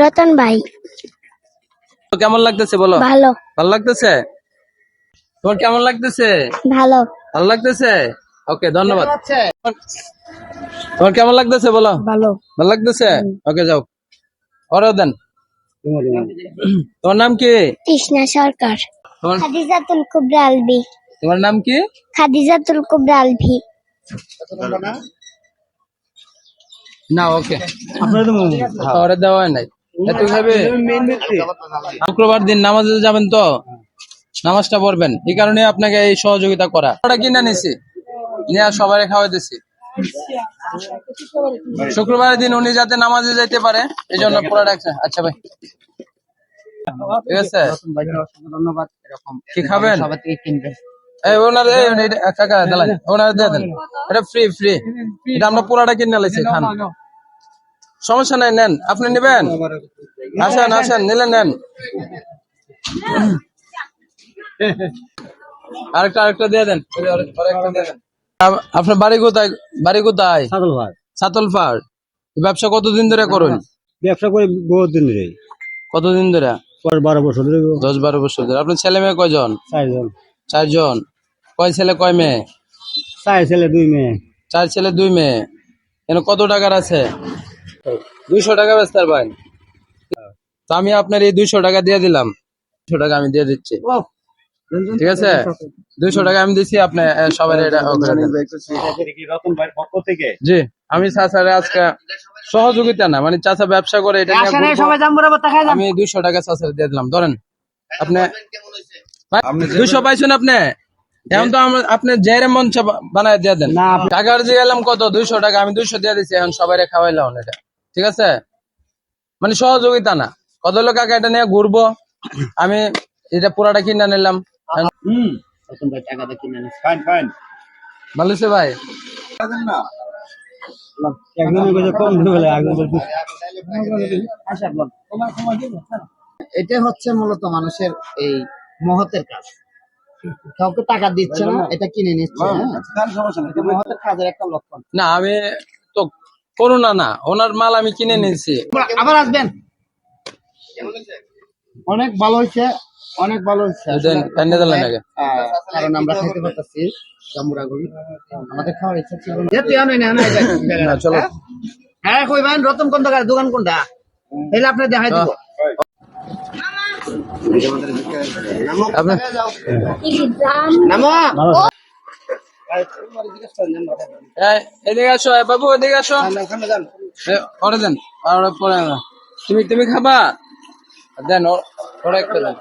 রতন ভাই। কেমন লাগতেছে বলো? ভালো। ভালো লাগতেছে? তোমার কেমন লাগতেছে? ভালো। ভালো লাগতেছে? ওকে ধন্যবাদ। তোমার কেমন লাগতেছে বলো? ভালো। ভালো লাগতেছে? ওকে যাও। ওরা দেন। তোমার নাম কি? কৃষ্ণা সরকার। তোমার খাদিজাতুল কুবরা আলভি। তোমার নাম কি? খাদিজাতুল কুবরা আলভি। না ওকে। ওরা দেওয়া হয় নাই। শুক্রবার দিন নামাজে যাবেন তো, নামাজটা পড়বেন। এই কারণে আপনাকে এই সহযোগিতা করা। কিনে নিছি। নিয়ে সবাই খাওয়াইতেছি শুক্রবারের দিন উনি যাতে নামাজে যাইতে পারে, এই জন্য পুরো আচ্ছা ভাই। ঠিক আছে? ধন্যবাদ কি খাবেন? ওনার এটা ফ্রি ফ্রি এটা আমরা পুরাটা কিনে লাইছি খান। সমস্যা নাই নেন। আপনি নেবেন? আসেন আসেন নিলে নেন। আরেকটা আরেকটা দিয়ে দেন। আপনার বাড়ি কোথায়? বাড়ি কোথায়? সাদল ভাই সাতল পাহাড় ব্যবসা কতদিন ধরে করুন? ব্যবসা করে বহুত দিন ধরে কতদিন ধরে? পরে বারো বছর ধরে। দশ বারো বছর ধরে। আপনার ছেলে মেয়ে কয়জন? চারজন। চারজন। কয় ছেলে কয় মেয়ে? চার ছেলে দুই মেয়ে। চার ছেলে দুই মেয়ে। এখানে কত টাকার আছে? দুইশো টাকা বেচতে পারেন তো আমি আপনার এই দুইশো টাকা দিয়ে দিলাম। দুশো টাকা আমি দিয়ে দিচ্ছি। ঠিক আছে? দুইশো টাকা আমি দিচ্ছি আপনি আহ, সবাই এটা ও করে দেন। রতন ভাইয়ের পক্ষ থেকে জি আমি চাচারে আজকে সহযোগিতা না মানে চাচা ব্যবসা করে এটা আমি দুইশো টাকা চাচারে দিয়ে দিলাম ধরেন। আপনি দুইশো পাইছেন আপনি? এখন তো আপনি জেরে মঞ্চ বানায় দিয়ে দেন। টাকার যে এলাম কত? দুইশো টাকা আমি দুইশো দিয়ে দিচ্ছি এখন সবাই খাওয়াইলাম এটা। ঠিক আছে? মানে সহযোগিতা না। কত লোক আগে এটা নিয়ে ঘুরবো? আমি এটা পুরাটা কিনে নিলাম। রতন ভাই এটা হচ্ছে মূলত মানুষের এই মহতের কাজ। কাউকে টাকা দিচ্ছে না এটা কিনে নিচ্ছে হ্যাঁ? মহতের কাজের একটা লক্ষণ। না আমি তো করোনা না ওনার মাল আমি কিনে নিয়েছি। আবার আসবেন। অনেক ভালো হয়েছে অনেক ভালো হয়েছে। আহ, কারণ আমরা খেতে পারতেছি আমাদের খাওয়ার ইচ্ছা ছিল না। যেতে হবে না, না, না, না, চলো। হ্যাঁ কই ভাই রতন কোন দোকান দোকান কোনটা? তাহলে আপনি দেখাই দিব। আপনি নামো। এদিকে আসো এই বাবু এদিকে আসো। এ, দেন আর পরে তুমি তুমি খাবা দেন ওরা একটা দেন।